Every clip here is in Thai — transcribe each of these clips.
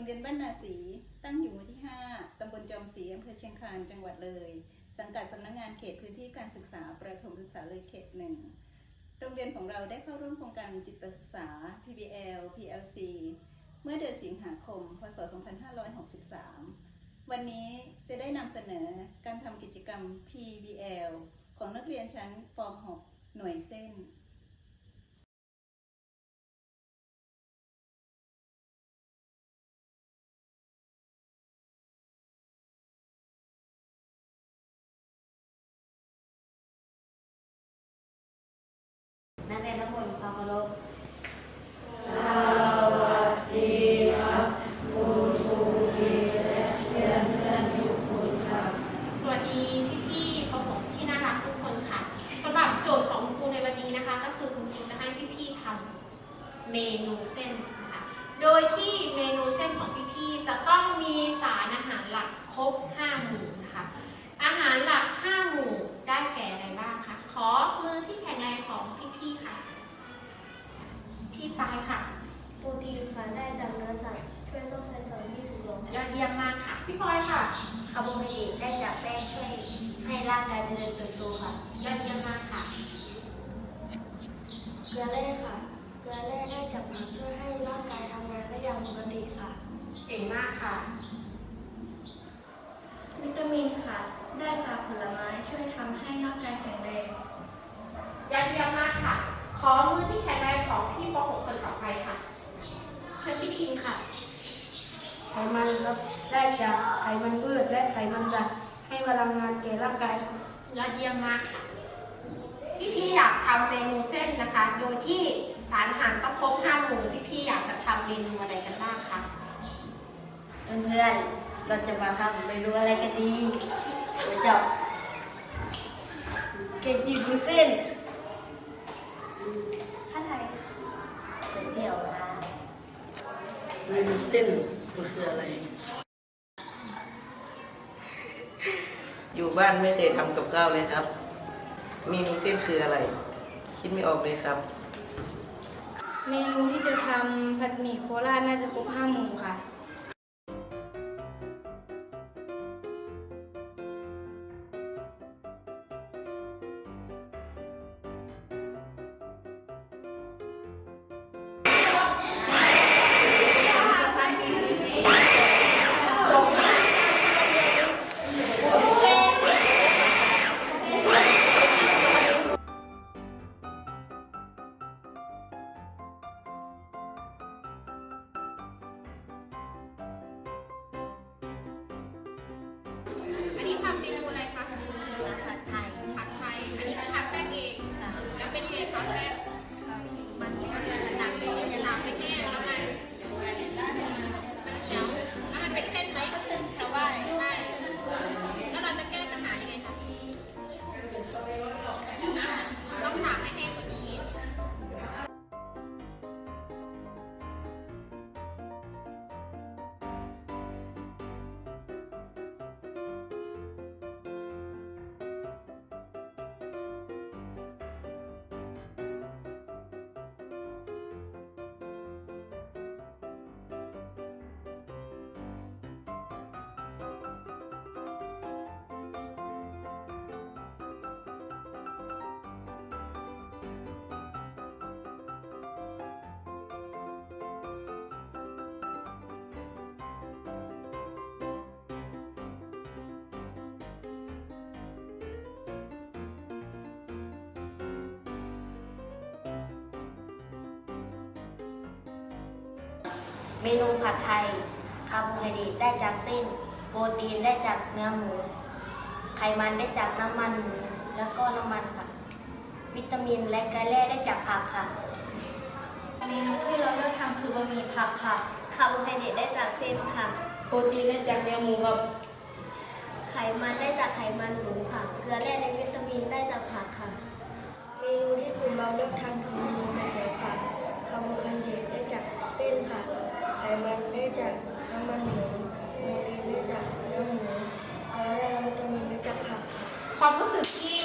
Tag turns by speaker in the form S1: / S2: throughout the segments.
S1: รงเรียนบ้านนาสีตั้งอยู่หมู่ที่ 5 ตำบลจอมศรีอำเภอเชียงคานจังหวัดเลย สังกัดสำนักงานเขตพื้นที่การศึกษาประถมศึกษาเลยเขตหนึ่งโรงเรียนของเราได้เข้าร่วมโครงการจิตศึกษา PBL PLC เมื่อเดือนสิงหาคม พศ 2563 วันนี้จะได้นำเสนอการทำกิจกรรม PBL ของนักเรียนชั้นป .6 หน่วยเส้น
S2: ความเคารพ
S3: สวัสดีพี่ๆของผมที่น่ารักทุกคนค่ะสำหรับโจทย์ของคุณครูในวันนี้นะคะ ก็คือคุณครูจะให้พี่ๆทำเมนูเส้นนะคะ โดยที่เมนูเส้นของพี่ๆจะต้องมีสารอาหารหลักครบ5หมู่นะคะ อาหารหลัก 5 หมู่ได้แก่อะไรบ้างคะขอมือที่แข็งแรงของพี่ๆค่ะ พี่ปายค่ะ
S2: โปรตีนค่ะได้จากเนื้อสัตว์ช่วยซ่อมแซมสารที่สูง
S3: ยอดเยี่ยมมากค่ะ พี่พลอยค่ะ
S2: คาร์โบไฮเดรตได้จากแป้งช่วยให้ร่างกายเจริญเติบโตค่ะ
S3: ยอดเยี่ยมมากค่ะ
S2: เกลือแร่ค่ะ เกลือแร่ได้จากผักช่วยให้ร่างกายทำงานได้อย่างปกติค่ะ
S3: เก่งมากค่ะ
S2: วิตามินค่ะ ได้จากผลไม้ช่วยทำให้ร่างกายแข็งแรง
S3: ยอดเยี่ยมมากค่ะ ขอมือที่แข็งแรงของพี่ป .6 คนต่อไปค่ะเชิญพี่คิงค่ะ
S4: ไขมันครับ ได้จากไขมันพืชและไขมันสัตว์ให้พลังงานแก่ร่างกายครับ
S3: ยอดเยี่ยมมากค่ะพี่พี่ๆอยากทำเมนูเส้นนะคะ โดยที่สารอาหารต้องครบห้าหมู่พี่พี่ๆอยากจะทำเมนูอะไรกันบ้างคะ
S2: เพื่อนๆเราจะมาทำเมนูอะไรกันดีเดี๋ยวจะเก่งจีบุเส้นข้าไทยก๋วยเตี๋ยวค่ะ
S4: เมนูเส้นมันคืออะไร
S5: อยู่บ้านไม่เคยทำกับข้าวเลยครับ เมนูเส้นคืออะไร คิดไม่ออกเลยครับ
S4: เมนูที่จะทำผัดหมี่โคราชน่าจะครบห้าหมู่ค่ะ
S2: เมนูผัดไทย คาร์โบไฮเดรตได้จากเส้น โปรตีนได้จากเนื้อหมู ไขมันได้จากน้ำมันหมูแล้วก็น้ำมันค่ะ วิตามินและเกลือแร่ได้จากผักค่ะ
S4: เมนูที่เราเลือกทำคือบะหมี่ผักค่ะ
S2: คาร์โบไฮเดรตได้จากเส้นค่ะ
S4: โปรตีนได้จากเนื้อหมูครับ
S2: ไขมันได้จากไขมันหมูค่ะ เกลือแร่และวิตามินได้จากผักค่ะ
S4: เมนูที่กลุ่มเราเลือกทำคือเมนูก๋วยเตี๋ยวค่ะ คาร์โบไฮเดรตได้จากเส้นค่ะไข มันได้จากน้ำมันหมูโปรตีนได้จากเนื้อหมูเกลือแร่และวิตามินได้จากผักค่ะ
S3: ความรู้สึกที่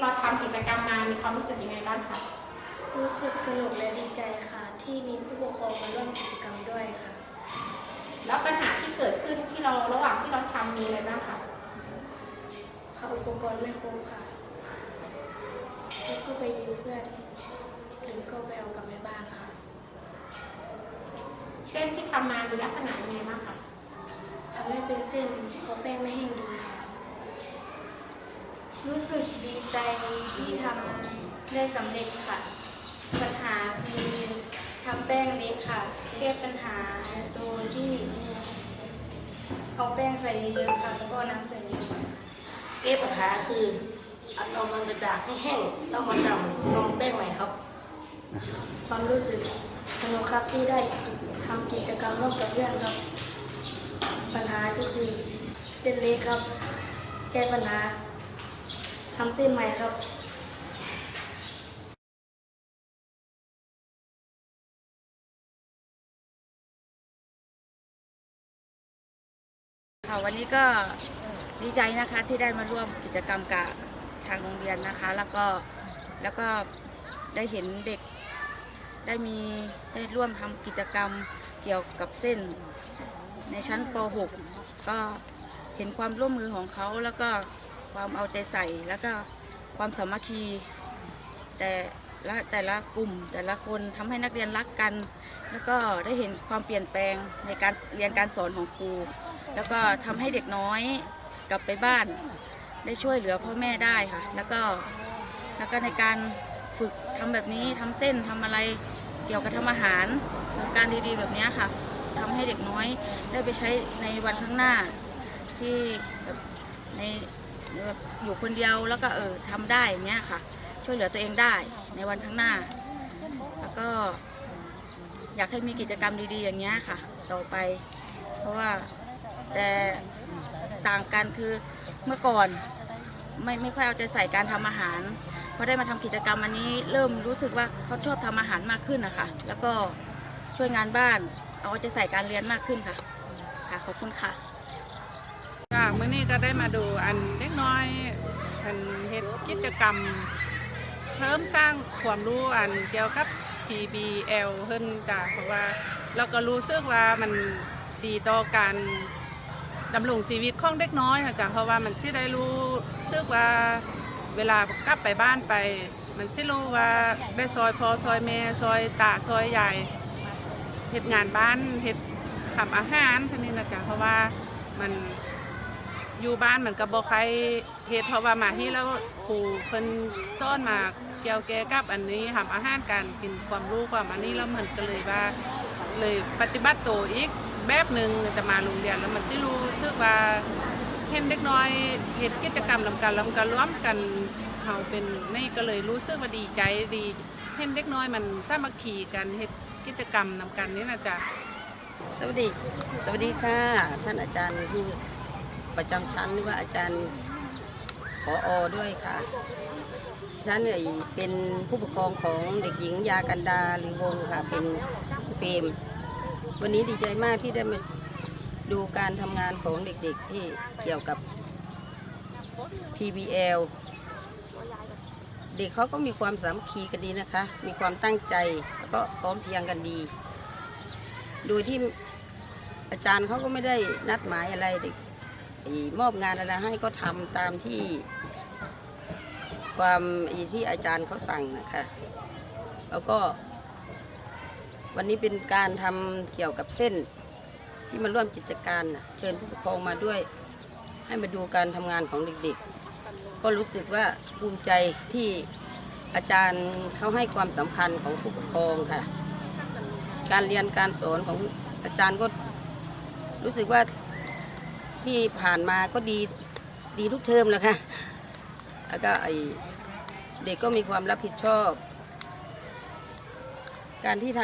S3: เราทำกิจกรรมมามีความรู้สึกยังไงบ้างคะ
S4: รู้สึกสนุกและดีใจค่ะ ที่มีผู้ปกครองมาร่วมกิจกรรมด้วยค่ะ
S3: แล้วปัญหาที่เกิดขึ้นที่เราระหว่างที่เราทำมีอะไรบ้างคะ
S4: ค่ะอุปกรณ์ไม่ครบค่ะแล้วก็ไปยืมเพื่อนหรือก็ไปเอากลับไปบ้านค่ะ
S3: เส้นที่ทำมามีลักษณะยังไงบ้างคะ
S4: ทำให้เป็นเส้นเพราะแป้งไม่แห้งดีค่ะ
S2: รู้สึกดีใจที่ทำได้สำเร็จค่ะ ปัญหาคือทำแป้งเล็กค่ะ แก้ปัญหาตัวที่เอาแป้งใส่เยอะๆค่ะแล้วก็น้ำใส่เยอะ
S6: แก้ปัญหาคืออัดเอามันกระดาษให้แห้งแล้วมาจำลงแป้งใหม่ครับ
S4: ความรู้สึก สนุกครับที่ได้ทำกิจกรรมร่วมกับเพื่อนครับ ปัญหาก็คือเส้นเล็กครับ แก้ปัญหาทำเส้นใหม่ครับ
S7: ค่ะวันนี้ก็ดีใจนะคะที่ได้มาร่วมกิจกรรมกับทางโรงเรียนนะคะ แล้วก็แล้วก็ได้เห็นเด็ก ได้มีได้ร่วมทำกิจกรรมเกี่ยวกับเส้น ในชั้นป .6 ก็เห็นความร่วมมือของเขาแล้วก็ความเอาใจใส่แล้วก็ความสามัคคี แต่ละแต่ละกลุ่มแต่ละคนทำให้นักเรียนรักกัน แล้วก็ได้เห็นความเปลี่ยนแปลงในการเรียนการสอนของครูแล้วก็ทำให้เด็กน้อยกลับไปบ้าน ได้ช่วยเหลือพ่อแม่ได้ค่ะ แล้วก็แล้วก็ในการ ฝึกทำแบบนี้ทำเส้นทำอะไรเกี่ยวกับทำอาหารการดีๆแบบนี้ค่ะทำให้เด็กน้อยได้ไปใช้ในวันข้างหน้า ที่แบบในแบบอยู่คนเดียวแล้วก็เออทำได้อย่างเงี้ยค่ะ ช่วยเหลือตัวเองได้ในวันข้างหน้า แล้วก็อยากให้มีกิจกรรมดีๆอย่างเงี้ยค่ะ ต่อไป เพราะว่าแต่ต่างกันคือเมื่อก่อนไม่ไม่ค่อยเอาใจใส่การทำอาหาร อได้มาทำกิจกรรมอันนี้เริ่มรู้สึกว่าเขาชอบทำอาหารมากขึ้นนะคะแล้วก็ช่วยงานบ้าน เอาใจใส่การเรียนมากขึ้นค่ะ ค่ะขอบคุณค่ะ
S8: ค่ะมื้อนี้ก็ได้มาดูอันเล็กน้อยอันเฮ็ดกิจกรรมเสริมสร้างความรู้อันเกี่ยวกับ PBL เพิ่นจ้ะเพราะว่าเราก็รู้สึกว่ามันดีต่อการดำรงชีวิตของเด็กน้อยค่ะจ้ะเพราะว่ามันสิได้รู้สึกว่า เวลากลับไปบ้านไป มันสิรู้ว่าได้ซอยพอซอยแม่ซอยตาซอยยายเฮ็ดงานบ้านเฮ็ดทำอาหารท่านี้นะจ๊ะเพราะว่ามันอยู่บ้านเหมือนกับบอใครเฮ็ดเพราะว่ามาที่แล้วครูเพิ่นสอนมาเกี่ยวแก่กับอันนี้ทำอาหารการกินความรู้ความอันนี้แล้วมันก็เลยว่าเลยปฏิบัติตัวอีกแบบหนึ่งจะมาโรงเรียนแล้วมันที่รู้สึกว่า เห็นเด็กน้อยเฮ็ดกิจกรรมนำกันล้วมันก็ร่วมกันเฮาเป็นนี่ก็เลยรู้สึกว่าดีใจดีเห็นเด็กน้อยมันสามัคคีกันเฮ็ดกิจกรรมนำกันนี่นะจ๊ะ
S9: สวัสดี สวัสดีค่ะ ท่านอาจารย์ที่ประจำชั้นหรือว่าอาจารย์ผออด้วยค่ะฉันเนี่ยเป็นผู้ปกครองของเด็กหญิงยากันดาหรือวงค่ะ เป็นเปรมวันนี้ดีใจมากที่ได้มา ดูการทำงานของเด็กๆที่เกี่ยวกับ PBL เด็กเขาก็มีความสามัคคีกันดีนะคะ มีความตั้งใจแล้วก็พร้อมเพรียงกันดี โดยที่อาจารย์เขาก็ไม่ได้นัดหมายอะไรเด็กมอบงานอะไรให้ก็ทำตามที่ความที่อาจารย์เขาสั่งนะคะ แล้วก็ วันนี้เป็นการทำเกี่ยวกับเส้น ที่มาร่วมกิจการน่ะเชิญผู้ปกครองมาด้วย ให้มาดูการทำงานของเด็กๆ ก็รู้สึกว่าภูมิใจที่อาจารย์เขาให้ความสำคัญของผู้ปกครองค่ะ การเรียนการสอนของอาจารย์ก็รู้สึกว่าที่ผ่านมาก็ดีดีทุกเทอมแล้วค่ะ แล้วก็ไอเด็กก็มีความรับผิดชอบ การที่ท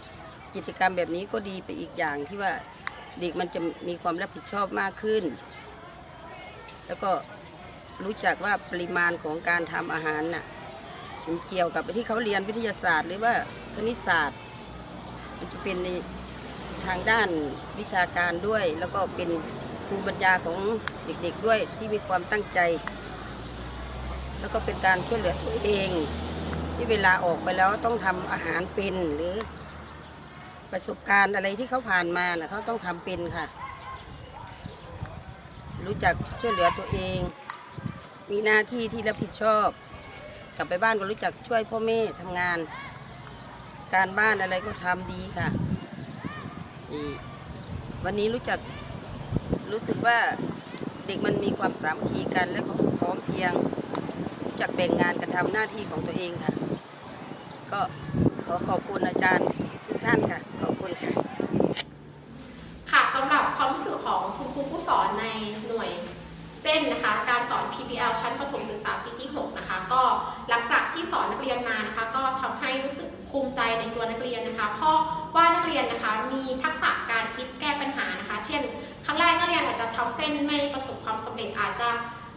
S9: ำกิจกรรมแบบนี้ก็ดีไปอีกอย่างที่ว่า เด็กมันจะมีความรับผิดชอบมากขึ้น แล้วก็รู้จักว่าปริมาณของการทำอาหารน่ะมันเกี่ยวกับที่เขาเรียนวิทยาศาสตร์ หรือว่าคณิตศาสตร์ มันจะเป็นในทางด้านวิชาการด้วย แล้วก็เป็นภูมิปัญญาของเด็กๆด้วยที่มีความตั้งใจ แล้วก็เป็นการช่วยเหลือตัวเอง ที่เวลาออกไปแล้วต้องทำอาหารเป็นหรือ ประสบการณ์อะไรที่เขาผ่านมานะเขาต้องทำเป็นค่ะ รู้จักช่วยเหลือตัวเอง มีหน้าที่ที่รับผิดชอบ กลับไปบ้านก็รู้จักช่วยพ่อแม่ทำงาน การบ้านอะไรก็ทำดีค่ะ วันนี้รู้จักรู้สึกว่าเด็กมันมีความสามัคคีกันและเขาพร้อมเพียงรู้จักแบ่งงานกันทำหน้าที่ของตัวเองค่ะ ก็ขอขอบคุณอาจารย์ ทุกท่านค่ะ ขอบคุณค่ะ
S3: ค่ะสำหรับความรู้สึกของคุณครูผู้สอนในหน่วยเส้นนะคะ การสอน PBL ชั้นประถมศึกษาปีที่ 6 นะคะ ก็หลังจากที่สอนนักเรียนมานะคะ ก็ทำให้รู้สึกภูมิใจในตัวนักเรียนนะคะ เพราะว่านักเรียนนะคะมีทักษะการคิดแก้ปัญหานะคะ เช่น ครั้งแรกนักเรียนอาจจะทำเส้นไม่ประสบความสำเร็จอาจจะ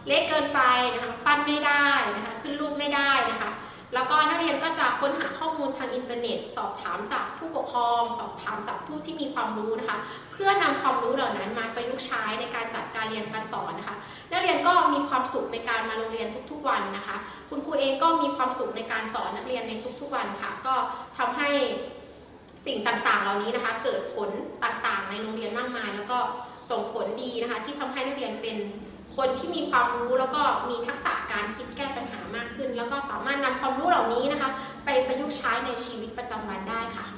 S3: เล็กเกินไปนะคะ ปั้นไม่ได้นะคะ ขึ้นรูปไม่ได้นะคะ แล้วก็นักเรียนก็จะค้นหาข้อมูลทางอินเทอร์เน็ต สอบถามจากผู้ปกครอง สอบถามจากผู้ที่มีความรู้นะคะ เพื่อนำความรู้เหล่านั้นมาประยุกต์ใช้ในการจัดการเรียนการสอนนะคะ นักเรียนก็มีความสุขในการมาโรงเรียนทุกๆวันนะคะ คุณครูเองก็มีความสุขในการสอนนักเรียนในทุกๆวันค่ะ ก็ทำให้สิ่งต่างๆ เหล่านี้นะคะ เกิดผลต่างๆ ในโรงเรียนมากมาย แล้วก็ส่งผลดีนะคะ ที่ทำให้นักเรียนเป็น คนที่มีความรู้แล้วก็มีทักษะการคิดแก้ปัญหามากขึ้น แล้วก็สามารถนำความรู้เหล่านี้นะคะ ไปประยุกต์ใช้ในชีวิตประจำวันได้ค่ะขอบคุณค่ะ